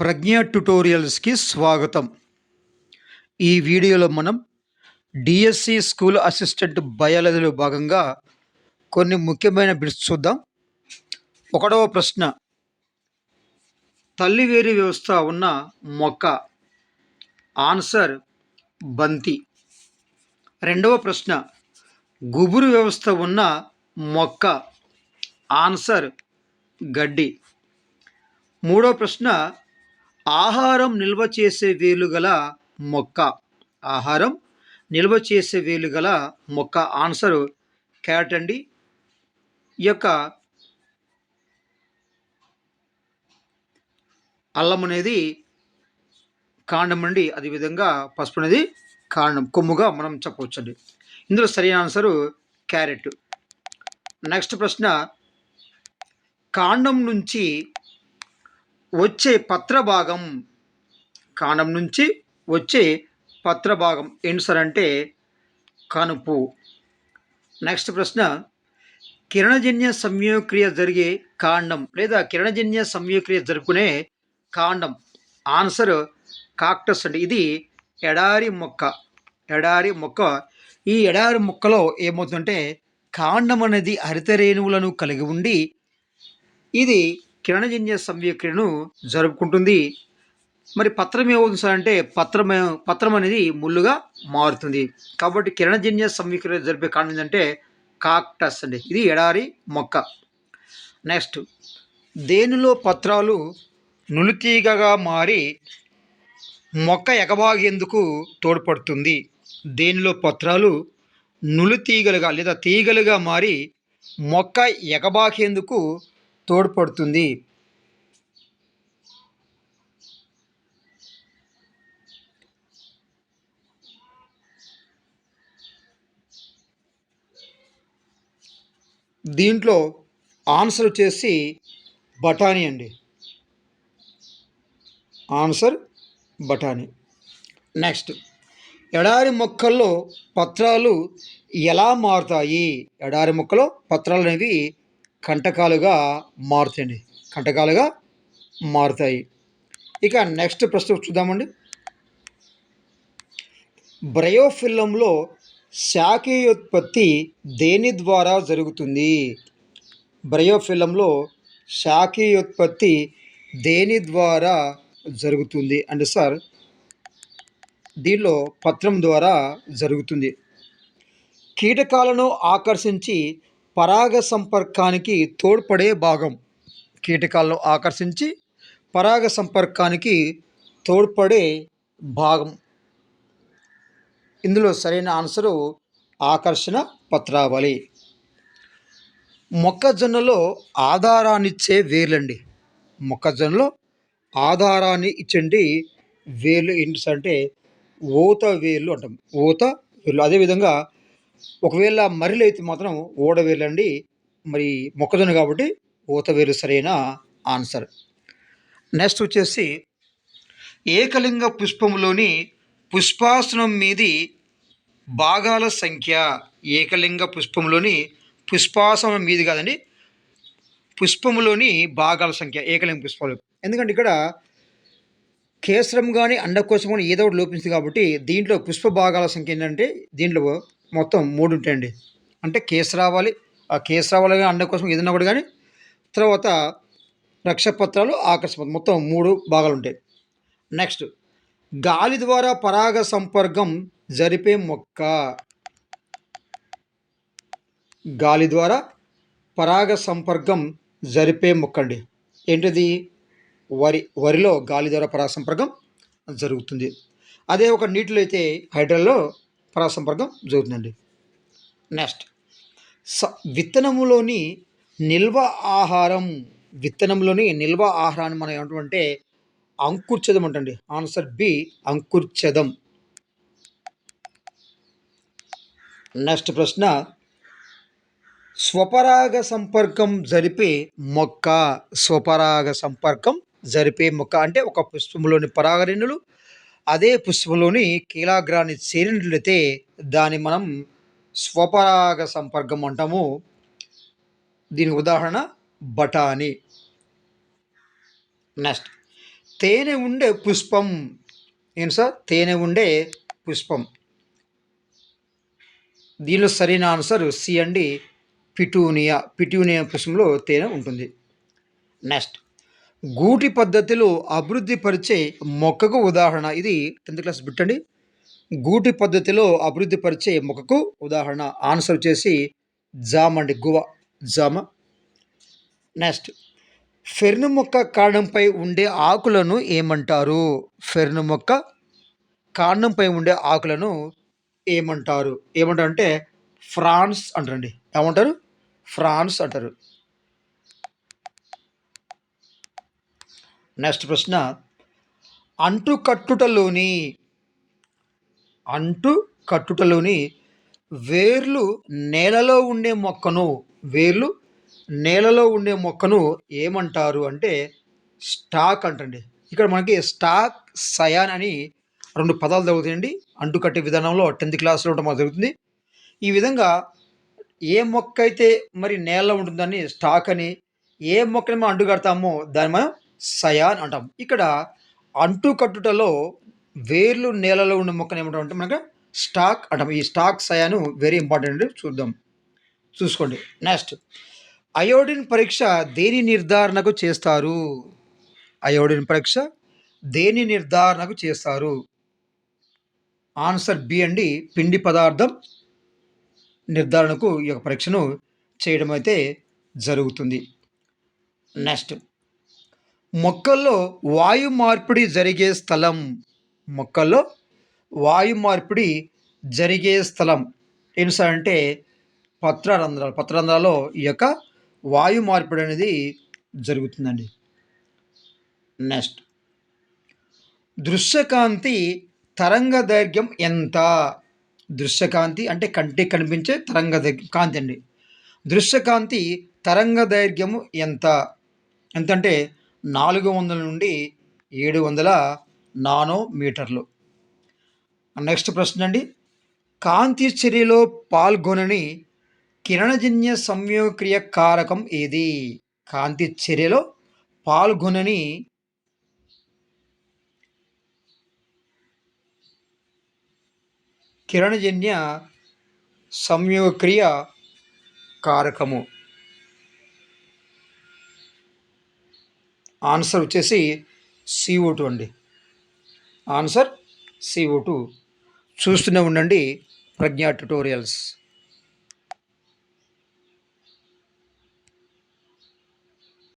ప్రజ్ఞ ట్యుటోరియల్స్కి స్వాగతం. ఈ వీడియోలో మనం డిఎస్సి స్కూల్ అసిస్టెంట్ బయాలజీలో భాగంగా కొన్ని ముఖ్యమైన బిట్స్ చూద్దాం. ఒకటవ ప్రశ్న తల్లివేరి వ్యవస్థ ఉన్న మొక్క. ఆన్సర్ బంతి. రెండవ ప్రశ్న గుబురు వ్యవస్థ ఉన్న మొక్క. ఆన్సర్ గడ్డి. మూడో ప్రశ్న ఆహారం నిల్వ చేసే వేలు గల మొక్క. ఆహారం నిల్వ చేసే వేలు గల మొక్క. ఆన్సర్ క్యారెట్ అండి. ఈ యొక్క అల్లం అనేది కాండం అండి. అదేవిధంగా పసుపు అనేది కాండం. కొమ్ముగా మనం చెప్పవచ్చండి. ఇందులో సరైన ఆన్సరు క్యారెట్. నెక్స్ట్ ప్రశ్న కాండం నుంచి వచ్చే పత్ర భాగం కాండం నుంచి వచ్చే పత్ర భాగం ఏంటి సార్ అంటే కనుపు. నెక్స్ట్ ప్రశ్న కిరణజన్య సంయోక్రియ జరిగే కాండం లేదా కిరణజన్య సంయోక్రియ జరుపుకునే కాండం. ఆన్సర్ కాక్టస్ అండి. ఇది ఎడారి మొక్క ఎడారి మొక్క. ఈ ఎడారి మొక్కలో ఏమవుతుందంటే కాండం అనేది హరిత రేణువులను కలిగి ఉండి ఇది కిరణజన్య సంవ్యక్రియను జరుపుకుంటుంది. మరి పత్రం ఏమవుతుంది సార్ అంటే పత్రం పత్రం అనేది ముళ్ళుగా మారుతుంది. కాబట్టి కిరణజన్య సంవ్యక్రియ జరిపే కారణం ఏంటంటే కాక్టస్ అండి. ఇది ఎడారి మొక్క. నెక్స్ట్ దేనిలో పత్రాలు నులితీగగా మారి మొక్క ఎగబాగేందుకు తోడ్పడుతుంది? దేనిలో పత్రాలు నులితీగలుగా లేదా తీగలుగా మారి మొక్క ఎగబాకేందుకు తోడ్పడుతుంది. దీంట్లో ఆన్సర్ వచ్చేసి బఠానీ అండి. ఆన్సర్ బఠానీ. నెక్స్ట్ ఎడారి మొక్కల్లో పత్రాలు ఎలా మారుతాయి? ఎడారి మొక్కలో పత్రాలు అనేవి కంటకాలుగా మారుతాయండి. కంటకాలుగా మారుతాయి. ఇక నెక్స్ట్ ప్రశ్న చూద్దామండి. బ్రయోఫిల్లంలో శాఖీయోత్పత్తి దేని ద్వారా జరుగుతుంది? బ్రయోఫిల్లంలో శాఖీయోత్పత్తి దేని ద్వారా జరుగుతుంది? అంటే సార్ దీనిలో పత్రం ద్వారా జరుగుతుంది. కీటకాలను ఆకర్షించి పరాగ సంపర్కానికి తోడ్పడే భాగం. కీటకాలను ఆకర్షించి పరాగ సంపర్కానికి తోడ్పడే భాగం. ఇందులో సరైన ఆన్సరు ఆకర్షణ పత్రావళి. మొక్కజొన్నలో ఆధారాన్నిచ్చే వేర్లండి. మొక్కజొన్నలో ఆధారాన్ని ఇచ్చండి. వేర్లు ఏంటి అంటే ఊత వేర్లు అంటాం. ఊత వేర్లు. అదేవిధంగా ఒకవేళ మర్రిలు అయితే మాత్రం ఓడవేర్లండి మరి మొక్కజొన్న కాబట్టి ఊతవేలు సరైన ఆన్సర్. నెక్స్ట్ వచ్చేసి ఏకలింగ పుష్పంలోని పుష్పాసనం మీది భాగాల సంఖ్య. ఏకలింగ పుష్పంలోని పుష్పాసనం మీది కాదండి. పుష్పములోని భాగాల సంఖ్య ఏకలింగ పుష్పాలు. ఎందుకంటే ఇక్కడ కేసరం కానీ అండకోశం కానీ ఏదో ఒకటి లోపించింది కాబట్టి దీంట్లో పుష్ప భాగాల సంఖ్య ఏంటంటే దీంట్లో మొత్తం మూడు ఉంటాయండి. అంటే కేసు రావాలి ఆ కేసు రావాలి కానీ అండకోశం ఏదైనా కూడా కానీ తర్వాత రక్షపత్రాలు ఆకర్షణ మొత్తం మూడు భాగాలు ఉంటాయి. నెక్స్ట్ గాలి ద్వారా పరాగ సంపర్కం జరిపే మొక్క. గాలి ద్వారా పరాగ సంపర్కం జరిపే మొక్క అండి. ఏంటిది? వరి వరిలో గాలి ద్వారా పరాగ సంపర్కం జరుగుతుంది. అదే ఒక నీటిలో అయితే హైడ్రల్లో పరాగ సంపర్కం జరుగుతుందండి. నెక్స్ట్. స విత్తనములోని నిల్వ ఆహారం విత్తనంలోని నిల్వ ఆహారాన్ని మనం ఏమంటామంటే అంకుర్చదం అంటండి. ఆన్సర్ బి అంకుర్చదం నెక్స్ట్ ప్రశ్న. స్వపరాగ సంపర్కం జరిపే మొక్క స్వపరాగ సంపర్కం జరిపే మొక్క అంటే ఒక పుష్పంలోని పరాగరేణులు అదే పుష్పంలోని కీలాగ్రాన్ని చేరినట్లయితే దాన్ని మనం స్వపరాగ సంపర్కం అంటాము. దీని ఉదాహరణ బఠానీ. నెక్స్ట్ తేనె ఉండే పుష్పం. ఏం సార్? తేనె ఉండే పుష్పం. దీనిలో సరైన ఆన్సర్ సి అండి. పిటూనియా. పిటూనియా పుష్పంలో తేనె ఉంటుంది. నెక్స్ట్ గూటి పద్ధతిలో అభివృద్ధి పరిచే మొక్కకు ఉదాహరణ. ఇది టెన్త్ క్లాస్ బిట్టండి గూటి పద్ధతిలో అభివృద్ధి పరిచే మొక్కకు ఉదాహరణ. ఆన్సర్ వచ్చేసి జామ అండి. గువ జామ. నెక్స్ట్ ఫెర్ను మొక్క కాండంపై ఉండే ఆకులను ఏమంటారు? ఫెర్ను మొక్క కాండంపై ఉండే ఆకులను ఏమంటారు? ఏమంటారు అంటే ఫ్రాన్స్ అంటారండి. ఏమంటారు? ఫ్రాన్స్ అంటారు. నెక్స్ట్ ప్రశ్న. అంటు కట్టుటలోని అంటు కట్టుటలోని వేర్లు నేలలో ఉండే మొక్కను వేర్లు నేలలో ఉండే మొక్కను ఏమంటారు అంటే స్టాక్ అంటండి. ఇక్కడ మనకి స్టాక్ సయాన్ అని రెండు పదాలు జరుగుతాయండి. అంటుకట్టే విధానంలో టెన్త్ క్లాస్లో ఉండడం జరుగుతుంది. ఈ విధంగా ఏ మొక్క అయితే మరి నేలలో ఉంటుందని స్టాక్ అని ఏ మొక్కని మనం అంటుకడతామో దాన్ని మనం సయాన్ అంటాం. ఇక్కడ అంటు కట్టుటలో వేర్లు నేలలో ఉన్న మొక్కను ఏమంటామంటే మనకు స్టాక్ అంటాం. ఈ స్టాక్ సయాను వెరీ ఇంపార్టెంట్ చూద్దాం. చూసుకోండి. నెక్స్ట్ అయోడిన్ పరీక్ష దేని నిర్ధారణకు చేస్తారు? అయోడిన్ పరీక్ష దేని నిర్ధారణకు చేస్తారు? ఆన్సర్ బి అండి. పిండి పదార్థం నిర్ధారణకు ఈ యొక్క పరీక్షను చేయడం అయితే జరుగుతుంది. నెక్స్ట్ మొక్కల్లో వాయు మార్పిడి జరిగే స్థలం. మొక్కల్లో వాయు మార్పిడి జరిగే స్థలం. ఏంటి సార్ అంటే పత్రరంధ్రాలు. పత్రరంధ్రాల్లో ఈ యొక్క వాయు మార్పిడి అనేది జరుగుతుందండి. నెక్స్ట్. దృశ్యకాంతి తరంగ దైర్ఘ్యం ఎంత? దృశ్యకాంతి అంటే కంటికి కనిపించే తరంగ కాంతి అండి. దృశ్యకాంతి తరంగ దైర్ఘ్యము ఎంత? ఎంతంటే నాలుగు వందల నుండి ఏడు వందల నానోమీటర్లు. నెక్స్ట్ ప్రశ్న అండి. కాంతి చర్యలో పాల్గొనని కిరణజన్య సంయోక్రియ కారకం ఏది? కాంతి చర్యలో పాల్గొనని కిరణజన్య సంయోక్రియ కారకము. ఆన్సర్ వచ్చేసి సిఓ టూ అండి. Answer CO two. చూస్తూనే ఉండండి ప్రజ్ఞా ట్యుటోరియల్స్.